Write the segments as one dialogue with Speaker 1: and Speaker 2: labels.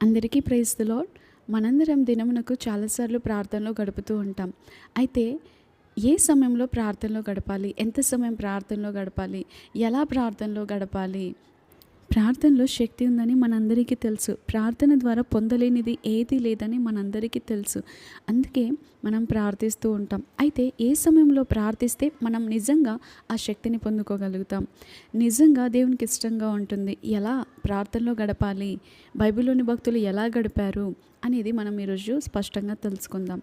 Speaker 1: అందరికీ ప్రైజ్లో మనందరం దినమునకు చాలాసార్లు ప్రార్థనలో గడుపుతూ ఉంటాం. అయితే ఏ సమయంలో ప్రార్థనలో గడపాలి? ఎంత సమయం ప్రార్థనలో గడపాలి? ఎలా ప్రార్థనలో గడపాలి? ప్రార్థనలో శక్తి ఉందని మనందరికీ తెలుసు. ప్రార్థన ద్వారా పొందలేనిది ఏది లేదని మనందరికీ తెలుసు. అందుకే మనం ప్రార్థిస్తూ ఉంటాం. అయితే ఏ సమయంలో ప్రార్థిస్తే మనం నిజంగా ఆ శక్తిని పొందుకోగలుగుతాం? నిజంగా దేవునికి ఇష్టంగా ఉంటుంది. ఎలా ప్రార్థనలో గడపాలి? బైబిల్లోని భక్తులు ఎలా గడిపారు? అనేది మనం ఈరోజు స్పష్టంగా తెలుసుకుందాం.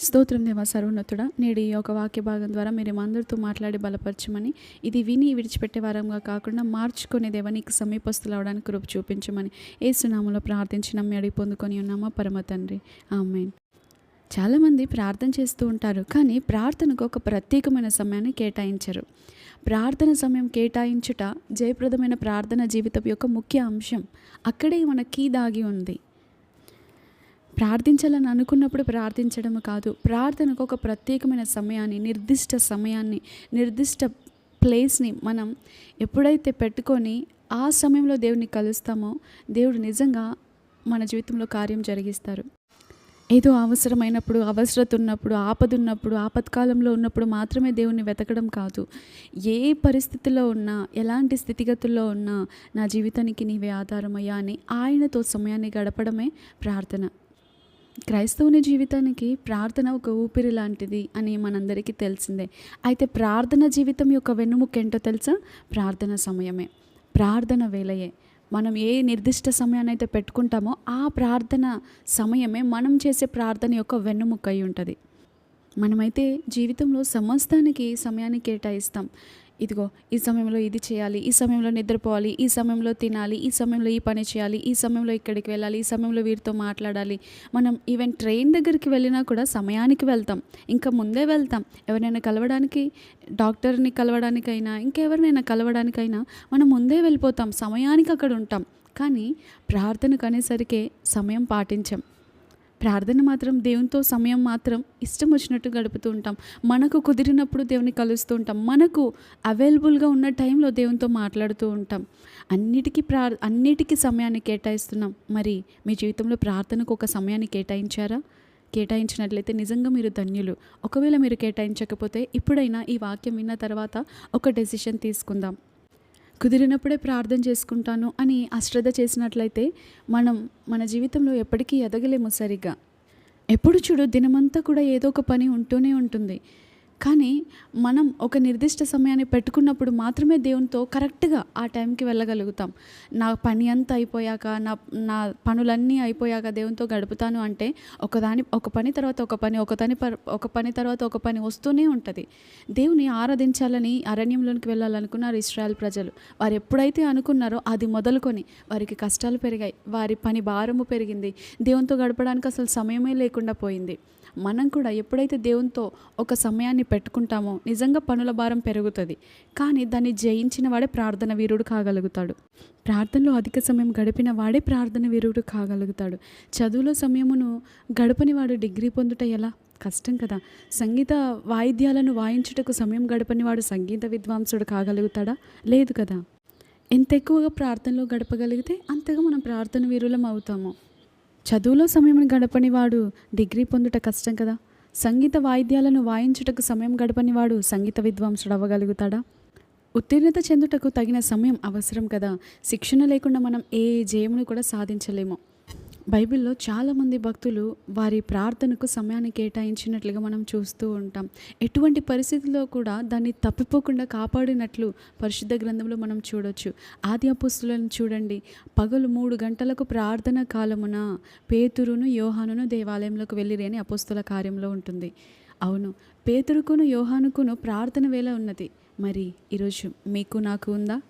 Speaker 1: స్తోత్రం దేవ సర్వోన్నతుడా నేడు ఈ యొక్క వాక్య భాగం ద్వారా మీరు అందరితో మాట్లాడి బలపరచమని ఇది విని విడిచిపెట్టే వారంగా కాకుండా మార్చుకునే దేవ నీకు సమీపస్తులు అవడానికి కృప చూపించమని ఏ సునామంలో ప్రార్థించి నమ్మి అడిగి పొందుకొని ఉన్నామా పరమ తండ్రి. ఆమె చాలామంది ప్రార్థన చేస్తూ ఉంటారు కానీ ప్రార్థనకు ఒక ప్రత్యేకమైన సమయాన్ని కేటాయించరు. ప్రార్థన సమయం కేటాయించుట జయప్రదమైన ప్రార్థన జీవితం యొక్క ముఖ్య అంశం. అక్కడే మన కీ దాగి ఉంది. ప్రార్థించాలని అనుకున్నప్పుడు ప్రార్థించడం కాదు. ప్రార్థనకు ఒక ప్రత్యేకమైన సమయాన్ని నిర్దిష్ట సమయాన్ని నిర్దిష్ట ప్లేస్ని మనం ఎప్పుడైతే పెట్టుకొని ఆ సమయంలో దేవుని కలుస్తామో దేవుడు నిజంగా మన జీవితంలో కార్యం జరిగిస్తారు. ఏదో అవసరమైనప్పుడు అవసరత ఉన్నప్పుడు ఆపద ఉన్నప్పుడు ఆపత్కాలంలో ఉన్నప్పుడు మాత్రమే దేవుణ్ణి వెతకడం కాదు. ఏ పరిస్థితిలో ఉన్నా ఎలాంటి స్థితిగతుల్లో ఉన్నా నా జీవితానికి నీవే ఆధారమయ్యా అని ఆయనతో సమయాన్ని గడపడమే ప్రార్థన. క్రైస్తవుని జీవితానికి ప్రార్థన ఒక ఊపిరి లాంటిది అని మనందరికీ తెలిసిందే. అయితే ప్రార్థన జీవితం యొక్క వెన్నుముక ఏంటో తెలుసా? ప్రార్థన సమయమే. ప్రార్థన వేలయే మనం ఏ నిర్దిష్ట సమయాన్ని అయితే పెట్టుకుంటామో ఆ ప్రార్థన సమయమే మనం చేసే ప్రార్థన యొక్క వెన్నుముక్క అయి ఉంటుంది. మనమైతే జీవితంలో సమస్తానికి సమయాన్ని కేటాయిస్తాం. ఇదిగో ఈ సమయంలో ఇది చేయాలి ఈ సమయంలో నిద్రపోవాలి ఈ సమయంలో తినాలి ఈ సమయంలో ఈ పని చేయాలి ఈ సమయంలో ఇక్కడికి వెళ్ళాలి ఈ సమయంలో వీరితో మాట్లాడాలి. మనం ఈవెన్ ట్రైన్ దగ్గరికి వెళ్ళినా కూడా సమయానికి వెళ్తాం ఇంకా ముందే వెళ్తాం. ఎవరైనా కలవడానికి డాక్టర్ని కలవడానికైనా ఇంకెవరినైనా కలవడానికైనా మనం ముందే వెళ్ళిపోతాం సమయానికి అక్కడ ఉంటాం. కానీ ప్రార్థనకు అనేసరికి సమయం పాటించాం. ప్రార్థన మాత్రం దేవునితో సమయం మాత్రం ఇష్టం వచ్చినట్టు గడుపుతూ ఉంటాం. మనకు కుదిరినప్పుడు దేవుని కలుస్తూ ఉంటాం. మనకు అవైలబుల్గా ఉన్న టైంలో దేవునితో మాట్లాడుతూ ఉంటాం. అన్నిటికీ ప్రా అన్నిటికీ సమయాన్ని కేటాయిస్తున్నాం. మరి మీ జీవితంలో ప్రార్థనకు ఒక సమయాన్ని కేటాయించారా? కేటాయించినట్లయితే నిజంగా మీరు ధన్యులు. ఒకవేళ మీరు కేటాయించకపోతే ఇప్పుడైనా ఈ వాక్యం విన్న తర్వాత ఒక డెసిషన్ తీసుకుందాం. కుదిరినప్పుడే ప్రార్థన చేసుకుంటాను అని అశ్రద్ధ చేసినట్లయితే మనం మన జీవితంలో ఎప్పటికీ ఎదగలేము సరిగ్గా. ఎప్పుడు చూడు దినమంతా కూడా ఏదో ఒక పని ఉంటూనే ఉంటుంది. కానీ మనం ఒక నిర్దిష్ట సమయాన్ని పెట్టుకున్నప్పుడు మాత్రమే దేవునితో కరెక్ట్గా ఆ టైంకి వెళ్ళగలుగుతాం. నా పని అంతా అయిపోయాక నా నా పనులన్నీ అయిపోయాక దేవునితో గడుపుతాను అంటే ఒకదాని ఒక పని తర్వాత ఒక పని ఒక పని ఒక పని తర్వాత ఒక పని వస్తూనే ఉంటుంది. దేవుని ఆరాధించాలని అరణ్యంలోనికి వెళ్ళాలనుకున్నారు ఇస్రాయల్ ప్రజలు. వారు ఎప్పుడైతే అనుకున్నారో అది మొదలుకొని వారికి కష్టాలు పెరిగాయి. వారి పని భారము పెరిగింది. దేవునితో గడపడానికి అసలు సమయమే లేకుండా పోయింది. మనం కూడా ఎప్పుడైతే దేవునితో ఒక సమయాన్ని పెట్టుకుంటామో నిజంగా పనుల భారం పెరుగుతుంది. కానీ దాన్ని జయించిన వాడే ప్రార్థన వీరుడు కాగలుగుతాడు. ప్రార్థనలో అధిక సమయం గడిపిన వాడే ప్రార్థన వీరుడు కాగలుగుతాడు. చదువులో సమయమును గడపని వాడు డిగ్రీ పొందుట ఎలా? కష్టం కదా. సంగీత వాయిద్యాలను వాయించుటకు సమయం గడపని వాడు సంగీత విద్వాంసుడు కాగలుగుతాడా? లేదు కదా. ఎంత ఎక్కువగా ప్రార్థనలో గడపగలిగితే అంతగా మనం ప్రార్థన వీరులం అవుతాము. చదువులో సమయం గడపని వాడు డిగ్రీ పొందుట కష్టం కదా. సంగీత వాయిద్యాలను వాయించుటకు సమయం గడపని వాడు సంగీత విద్వాంసుడు అవ్వగలుగుతాడా? ఉత్తీర్ణత చెందుటకు తగిన సమయం అవసరం కదా. శిక్షణ లేకుండా మనం ఏ జయమును కూడా సాధించలేము. బైబిల్లో చాలామంది భక్తులు వారి ప్రార్థనకు సమయాన్ని కేటాయించినట్లుగా మనం చూస్తూ ఉంటాం. ఎటువంటి పరిస్థితుల్లో కూడా దాన్ని తప్పిపోకుండా కాపాడినట్లు పరిశుద్ధ గ్రంథంలో మనం చూడొచ్చు. ఆది అపుస్తులను చూడండి. పగలు మూడు గంటలకు ప్రార్థన కాలమున పేతురును యోహానును దేవాలయంలోకి వెళ్ళిరి అని అపుస్తుల కార్యంలో ఉంటుంది. అవును పేతురుకును యోహానుకును ప్రార్థన వేళ ఉన్నది. మరి ఈరోజు మీకు నాకు ఉందా?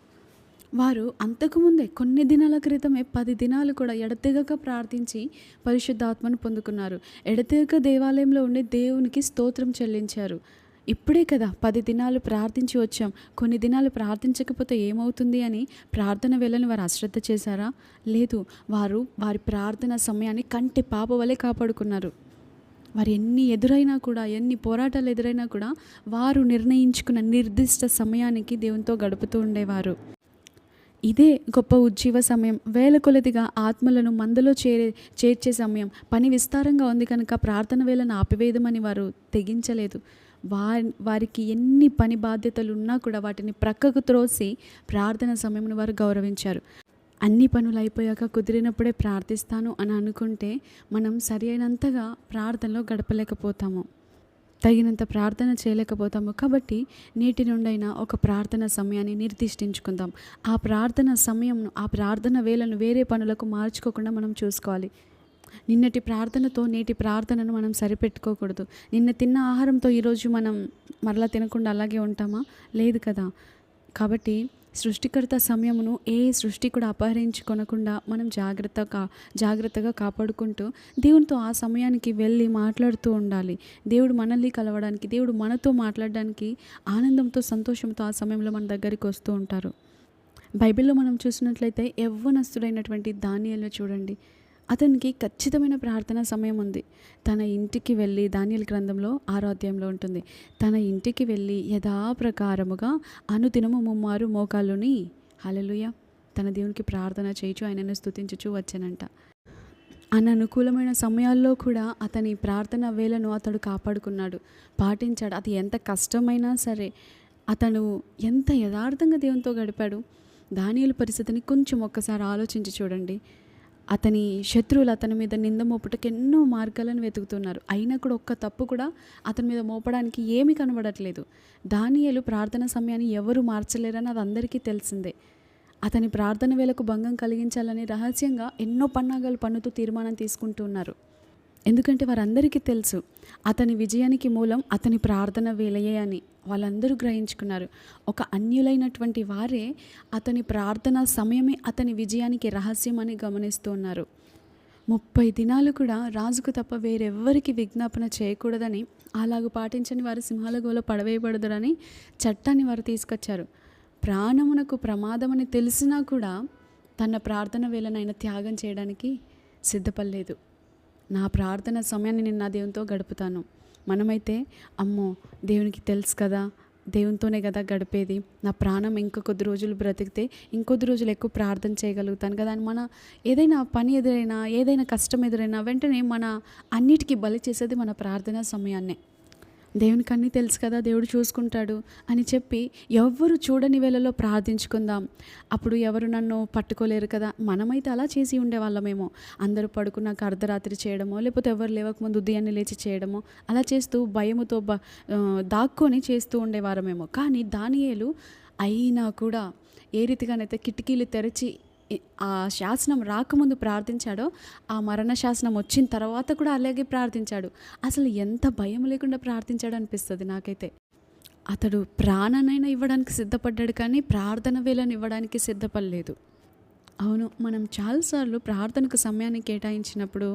Speaker 1: వారు అంతకుముందే కొన్ని దినాల క్రితమే పది దినాలు కూడా ఎడతెగక ప్రార్థించి పరిశుద్ధాత్మను పొందుకున్నారు. ఎడతెగక దేవాలయంలో ఉండే దేవునికి స్తోత్రం చెల్లించారు. ఇప్పుడే కదా పది దినాలు ప్రార్థించి వచ్చాం. కొన్ని దినాలు ప్రార్థించకపోతే ఏమవుతుంది అని ప్రార్థన వేళని వారు అశ్రద్ధ చేశారా? లేదు. వారు వారి ప్రార్థన సమయాన్ని కంటి పాప వలె కాపాడుకున్నారు. వారు ఎన్ని ఎదురైనా కూడా ఎన్ని పోరాటాలు ఎదురైనా కూడా వారు నిర్ణయించుకున్న నిర్దిష్ట సమయానికి దేవునితో గడుపుతూ ఉండేవారు. ఇదే గొప్ప ఉజ్జీవ సమయం. వేల కొలదిగా ఆత్మలను మందలో చేరే చేర్చే సమయం. పని విస్తారంగా ఉంది కనుక ప్రార్థన వేళను ఆపివేయమని వారు తెగించలేదు. వారి వారికి ఎన్ని పని బాధ్యతలు ఉన్నా కూడా వాటిని ప్రక్కకు త్రోసి ప్రార్థన సమయంను వారు గౌరవించారు. అన్ని పనులు అయిపోయాక కుదిరినప్పుడే ప్రార్థిస్తాను అని అనుకుంటే మనం సరి అయినంతగా ప్రార్థనలో గడపలేకపోతాము. తగినంత ప్రార్థన చేయలేకపోతాము. కాబట్టి నేటి నుండైనా ఒక ప్రార్థన సమయాన్ని నిర్దిష్టించుకుందాం. ఆ ప్రార్థన సమయంను ఆ ప్రార్థన వేళను వేరే పనులకు మార్చుకోకుండా మనం చూసుకోవాలి. నిన్నటి ప్రార్థనతో నేటి ప్రార్థనను మనం సరిపెట్టుకోకూడదు. నిన్న తిన్న ఆహారంతో ఈరోజు మనం మరలా తినకుండా అలాగే ఉంటామా? లేదు కదా. కాబట్టి సృష్టికర్త సమయమును ఏ సృష్టి కూడా అపహరించుకొనకుండా మనం జాగ్రత్తగా జాగ్రత్తగా కాపాడుకుంటూ దేవునితో ఆ సమయానికి వెళ్ళి మాట్లాడుతూ ఉండాలి. దేవుడు మనల్ని కలవడానికి దేవుడు మనతో మాట్లాడడానికి ఆనందంతో సంతోషంతో ఆ సమయంలో మన దగ్గరికి వస్తూ ఉంటారు. బైబిల్లో మనం చూసినట్లయితే యవ్వనస్తుడైనటువంటి దానియల్లో చూడండి. అతనికి ఖచ్చితమైన ప్రార్థన సమయం ఉంది. తన ఇంటికి వెళ్ళి దానియల్ గ్రంథంలో ఆరో అధ్యాయంలో ఉంటుంది. తన ఇంటికి వెళ్ళి యథాప్రకారముగా అనుదినము ముమ్మారు మోకాలుని హలలుయ తన దేవునికి ప్రార్థన చేయొచ్చు ఆయనను స్థుతించచ్చు వచ్చానంట. అననుకూలమైన సమయాల్లో కూడా అతని ప్రార్థన వేళను అతడు కాపాడుకున్నాడు. పాటించాడు. అది ఎంత కష్టమైనా సరే అతను ఎంత యథార్థంగా దేవునితో గడిపాడు? దానియుల పరిస్థితిని కొంచెం ఒక్కసారి ఆలోచించి చూడండి. అతని శత్రువులు అతని మీద నింద మోపుటకు ఎన్నో మార్గాలను వెతుకుతున్నారు. అయినా కూడా ఒక్క తప్పు కూడా అతని మీద మోపడానికి ఏమీ కనబడట్లేదు. దానియలు ప్రార్థన సమయాన్ని ఎవరు మార్చలేరని అది అందరికీ తెలిసిందే. అతని ప్రార్థన వేళకు భంగం కలిగించాలని రహస్యంగా ఎన్నో పన్నాగాలు పన్నుతూ తీర్మానం తీసుకుంటున్నారు ఎందుకంటే వారందరికీ తెలుసు అతని విజయానికి మూలం అతని ప్రార్థన వేలయే అని వాళ్ళందరూ గ్రహించుకున్నారు. ఒక అన్యులైనటువంటి వారే అతని ప్రార్థన సమయమే అతని విజయానికి రహస్యం అని గమనిస్తూ ఉన్నారు. ముప్పై దినాలు కూడా రాజుకు తప్ప వేరెవ్వరికి విజ్ఞాపన చేయకూడదని అలాగ పాటించని వారు సింహాల గోల పడవేయబడదురని చట్టాన్ని వారు తీసుకొచ్చారు. ప్రాణమునకు ప్రమాదమని తెలిసినా కూడా తన ప్రార్థన వేళనైనా త్యాగం చేయడానికి సిద్ధపడలేదు. నా ప్రార్థన సమయాన్ని నేను నా దేవునితో గడుపుతాను. మనమైతే అమ్మో దేవునికి తెలుసు కదా దేవునితోనే కదా గడిపేది. నా ప్రాణం ఇంకా కొద్ది రోజులు బ్రతికితే ఇంకొద్ది రోజులు ఎక్కువ ప్రార్థన చేయగలుగుతాను కదా అని మన ఏదైనా పని ఎదురైనా ఏదైనా కష్టం ఎదురైనా వెంటనే మన అన్నిటికీ బలి చేసేది మన ప్రార్థన సమయాన్నే. దేవునికి అన్నీ తెలుసు కదా దేవుడు చూసుకుంటాడు అని చెప్పి ఎవ్వరు చూడని వేళలో ప్రార్థించుకుందాం. అప్పుడు ఎవరు నన్ను పట్టుకోలేరు కదా మనమైతే అలా చేసి ఉండేవాళ్ళమేమో. అందరూ పడుకున్నాక అర్ధరాత్రి చేయడమో లేకపోతే ఎవరు లేవకముందు ఉదయాన్నే లేచి చేయడమో అలా చేస్తూ భయముతో బ దాక్కొని చేస్తూ ఉండేవారమేమో. కానీ దానియేలు అయినా కూడా ఏ రీతిగానైతే కిటికీలు తెరిచి ఆ శాసనం రాకముందు ప్రార్థించాడో ఆ మరణ శాసనం వచ్చిన తర్వాత కూడా అలాగే ప్రార్థించాడు. అసలు ఎంత భయం లేకుండా ప్రార్థించాడు అనిపిస్తుంది నాకైతే. అతడు ప్రాణనైనా ఇవ్వడానికి సిద్ధపడ్డాడు కానీ ప్రార్థన వేళను ఇవ్వడానికి సిద్ధపడలేదు. అవును మనం చాలాసార్లు ప్రార్థనకు సమయాన్ని కేటాయించినప్పుడు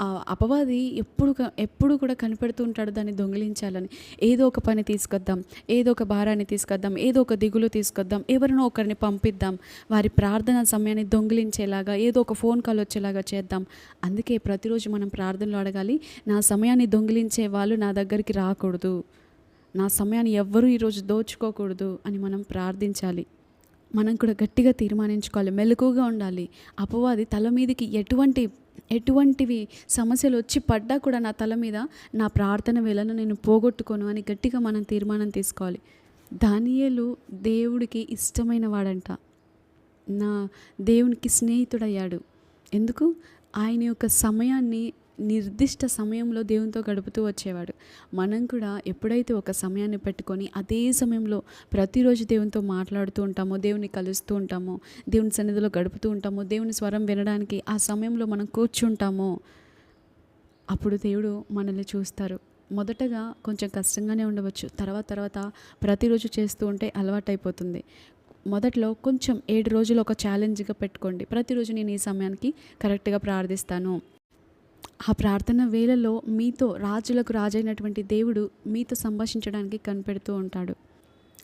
Speaker 1: అపవాది ఎప్పుడు ఎప్పుడు కూడా కనిపెడుతూ ఉంటాడు దాన్ని దొంగిలించాలని. ఏదో ఒక పని తీసుకొద్దాం ఏదో ఒక భారాన్ని తీసుకొద్దాం ఏదో ఒక దిగులు తీసుకొద్దాం ఎవరినో ఒకరిని పంపిద్దాం. వారి ప్రార్థన సమయాన్ని దొంగిలించేలాగా ఏదో ఒక ఫోన్ కాల్ వచ్చేలాగా చేద్దాం. అందుకే ప్రతిరోజు మనం ప్రార్థనలో అడగాలి నా సమయాన్ని దొంగిలించే వాళ్ళు నా దగ్గరికి రాకూడదు. నా సమయాన్ని ఎవ్వరూ ఈరోజు దోచుకోకూడదు అని మనం ప్రార్థించాలి. మనం కూడా గట్టిగా తీర్మానించుకోవాలి మెలకుగా ఉండాలి. అపవాది తల మీదకి ఎటువంటి ఎటువంటివి సమస్యలు వచ్చి పడ్డా కూడా నా తల మీద నా ప్రార్థన వేళను నేను పోగొట్టుకోను అని గట్టిగా మనం తీర్మానం తీసుకోవాలి. దానియేలు దేవుడికి ఇష్టమైన వాడంట. నా దేవునికి స్నేహితుడయ్యాడు. ఎందుకు? ఆయన యొక్క సమయాన్ని నిర్దిష్ట సమయంలో దేవునితో గడుపుతూ వచ్చేవాడు. మనం కూడా ఎప్పుడైతే ఒక సమయాన్ని పెట్టుకొని అదే సమయంలో ప్రతిరోజు దేవునితో మాట్లాడుతూ ఉంటామో దేవుని కలుస్తూ ఉంటామో దేవుని సన్నిధిలో గడుపుతూ ఉంటామో దేవుని స్వరం వినడానికి ఆ సమయంలో మనం కూర్చుంటామో అప్పుడు దేవుడు మనల్ని చూస్తారు. మొదటగా కొంచెం కష్టంగానే ఉండవచ్చు. తర్వాత తర్వాత ప్రతిరోజు చేస్తూ ఉంటే అలవాటైపోతుంది. మొదట్లో కొంచెం ఏడు రోజులు ఒక ఛాలెంజ్గా పెట్టుకోండి. ప్రతిరోజు నేను ఈ సమయానికి కరెక్ట్గా ప్రార్థిస్తాను. ఆ ప్రార్థన వేళలో మీతో రాజులకు రాజైనటువంటి దేవుడు మీతో సంభాషించడానికి కనిపెడుతూ ఉంటాడు.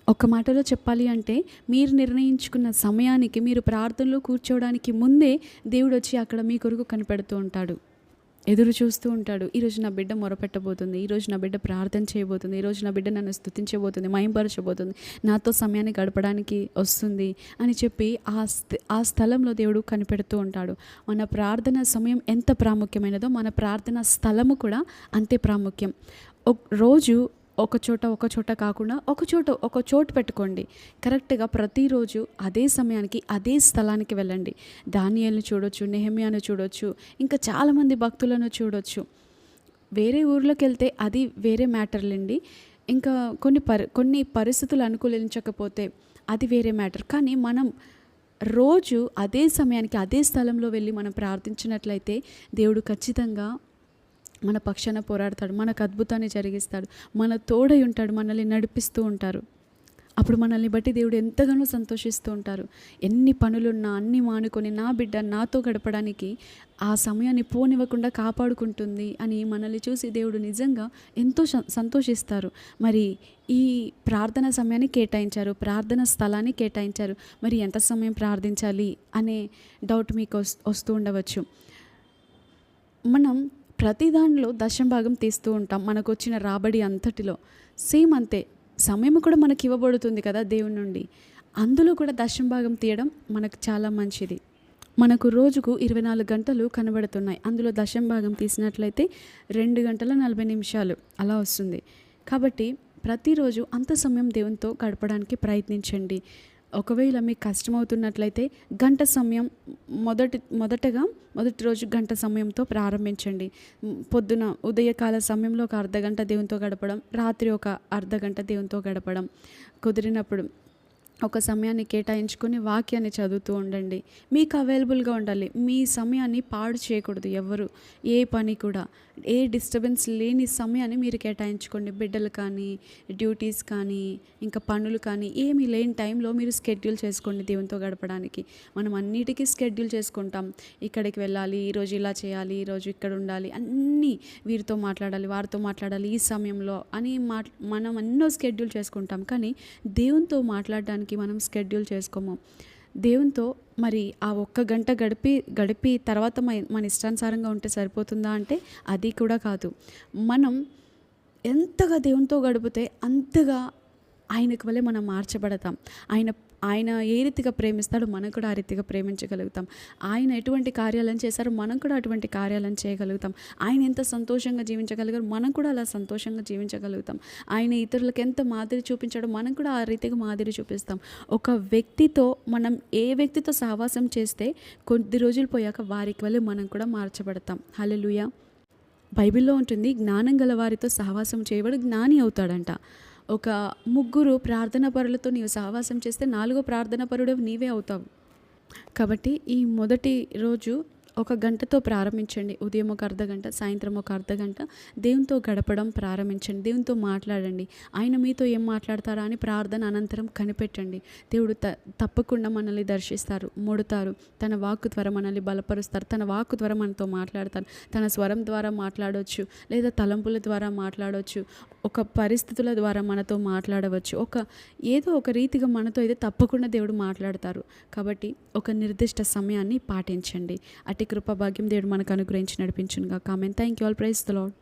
Speaker 1: ఒక మాటలో చెప్పాలి అంటే మీరు నిర్ణయించుకున్న సమయానికి మీరు ప్రార్థనలో కూర్చోవడానికి ముందే దేవుడు వచ్చి అక్కడ మీ కొరకు కనిపెడుతూ ఉంటాడు. ఎదురు చూస్తూ ఉంటాడు. ఈరోజు నా బిడ్డ మొరపెట్టబోతుంది. ఈరోజు నా బిడ్డ ప్రార్థన చేయబోతుంది. ఈరోజు నా బిడ్డ నన్ను స్థుతించబోతుంది మయంపరచబోతుంది నాతో సమయాన్ని గడపడానికి వస్తుంది అని చెప్పి ఆ ఆ స్థలంలో దేవుడు కనిపెడుతూ ఉంటాడు. మన ప్రార్థన సమయం ఎంత ప్రాముఖ్యమైనదో మన ప్రార్థన స్థలము కూడా అంతే ప్రాముఖ్యం. రోజు ఒక చోట ఒక చోట కాకుండా ఒక చోట ఒక చోటు పెట్టుకోండి. కరెక్ట్గా ప్రతిరోజు అదే సమయానికి అదే స్థలానికి వెళ్ళండి. ధాన్యాలను చూడొచ్చు నెహమ్యాను చూడొచ్చు ఇంకా చాలామంది భక్తులను చూడొచ్చు. వేరే ఊర్లోకి వెళ్తే అది వేరే మ్యాటర్లండి ఇంకా కొన్ని పరి కొన్ని పరిస్థితులు అనుకూలించకపోతే అది వేరే మ్యాటర్. కానీ మనం రోజు అదే సమయానికి అదే స్థలంలో వెళ్ళి మనం ప్రార్థించినట్లయితే దేవుడు ఖచ్చితంగా మన పక్షాన పోరాడతాడు మనకు అద్భుతాన్ని జరిగిస్తాడు మన తోడై ఉంటాడు మనల్ని నడిపిస్తూ ఉంటారు. అప్పుడు మనల్ని బట్టి దేవుడు ఎంతగానో సంతోషిస్తూ ఉంటారు. ఎన్ని పనులున్నా అన్ని మానుకొని నా బిడ్డ నాతో గడపడానికి ఆ సమయాన్ని పోనివ్వకుండా కాపాడుకుంటుంది అని మనల్ని చూసి దేవుడు నిజంగా ఎంతో స- సంతోషిస్తారు. మరి ఈ ప్రార్థన సమయాన్ని కేటాయించారు ప్రార్థన స్థలాన్ని కేటాయించారు. మరి ఎంత సమయం ప్రార్థించాలి అనే డౌట్ మీకు వస్తూ ఉండవచ్చు. మనం ప్రతి దానిలో దశం భాగం తీస్తూ ఉంటాం. మనకు వచ్చిన రాబడి అంతటిలో. సేమ్ అంతే. సమయం కూడా మనకి ఇవ్వబడుతుంది కదా దేవుని నుండి. అందులో కూడా దశం భాగం తీయడం మనకు చాలా మంచిది. మనకు రోజుకు ఇరవై నాలుగు గంటలు కనబడుతున్నాయి. అందులో దశం భాగం తీసినట్లయితే రెండు గంటల నలభై నిమిషాలు అలా వస్తుంది. కాబట్టి ప్రతిరోజు అంత సమయం దేవునితో గడపడానికి ప్రయత్నించండి. ఒకవేళ మీకు కష్టమవుతున్నట్లయితే గంట సమయం మొదటి మొదటగా మొదటి రోజు గంట సమయంతో ప్రారంభించండి. పొద్దున ఉదయకాల సమయంలో ఒక అర్ధ గంట దేవునితో గడపడం రాత్రి ఒక అర్ధ గంట దేవునితో గడపడం కుదిరినప్పుడు ఒక సమయాన్ని కేటాయించుకొని వాక్యాన్ని చదువుతూ ఉండండి. మీకు అవైలబుల్గా ఉండాలి. మీ సమయాన్ని పాడు చేయకూడదు ఎవరు ఏ పని కూడా. ఏ డిస్టర్బెన్స్ లేని సమయాన్ని మీరు కేటాయించుకోండి. బిడ్డలు కానీ డ్యూటీస్ కానీ ఇంకా పనులు కానీ ఏమీ లేని టైంలో మీరు స్కెడ్యూల్ చేసుకోండి దేవునితో గడపడానికి. మనం అన్నిటికీ స్కెడ్యూల్ చేసుకుంటాం. ఇక్కడికి వెళ్ళాలి ఈరోజు ఇలా చేయాలి ఈరోజు ఇక్కడ ఉండాలి అన్నీ వీరితో మాట్లాడాలి వారితో మాట్లాడాలి ఈ సమయంలో అని మా మనం ఎన్నో స్కెడ్యూల్ చేసుకుంటాం. కానీ దేవునితో మాట్లాడడానికి మనం స్కెడ్యూల్ చేసుకోము. దేవునితో మరి ఆ ఒక్క గంట గడిపి గడిపి తర్వాత మన మన ఇష్టానుసారంగా ఉంటే సరిపోతుందా అంటే అది కూడా కాదు. మనం ఎంతగా దేవునితో గడిపితే అంతగా ఆయనకు వల్లే మనం మార్చబడతాం. ఆయన ఆయన ఏ రీతిగా ప్రేమిస్తాడో మనం కూడా ఆ రీతిగా ప్రేమించగలుగుతాం. ఆయన ఎటువంటి కార్యాలను చేశారో మనం కూడా అటువంటి కార్యాలను చేయగలుగుతాం. ఆయన ఎంత సంతోషంగా జీవించగలిగారు మనం కూడా అలా సంతోషంగా జీవించగలుగుతాం. ఆయన ఇతరులకు ఎంత మాదిరి చూపించాడో మనం కూడా ఆ రీతిగా మాదిరి చూపిస్తాం. ఒక వ్యక్తితో మనం ఏ వ్యక్తితో సహవాసం చేస్తే కొద్ది రోజులు పోయాక వారికి వల్ల మనం కూడా మార్చబడతాం. హలో బైబిల్లో ఉంటుంది జ్ఞానం గల వారితో సహవాసం చేయబడి జ్ఞాని అవుతాడంట. ఒక ముగ్గురు ప్రార్థన పరులతో నీవు సహవాసం చేస్తే నాలుగో ప్రార్థన పరుడు నీవే అవుతావు. కాబట్టి ఈ మొదటి రోజు ఒక గంటతో ప్రారంభించండి. ఉదయం ఒక అర్ధ గంట సాయంత్రం ఒక అర్ధ గంట. దేవునితో గడపడం ప్రారంభించండి. దేవునితో మాట్లాడండి. ఆయన మీతో ఏం మాట్లాడతారా అని ప్రార్థన అనంతరం కనిపెట్టండి. దేవుడు త తప్పకుండా మనల్ని దర్శిస్తారు ముడతారు. తన వాక్కు ద్వారా మనల్ని బలపరుస్తారు. తన వాక్కు ద్వారా మనతో మాట్లాడతారు. తన స్వరం ద్వారా మాట్లాడవచ్చు లేదా తలంపుల ద్వారా మాట్లాడవచ్చు ఒక పరిస్థితుల ద్వారా మనతో మాట్లాడవచ్చు. ఒక ఏదో ఒక రీతిగా మనతో అయితే తప్పకుండా దేవుడు మాట్లాడతారు. కాబట్టి ఒక నిర్దిష్ట సమయాన్ని పాటించండి. అట్టి కృప భాగ్యం దేవుడు మనకు అనుగ్రహించి నడిపించునుగా comment thank you all praise the Lord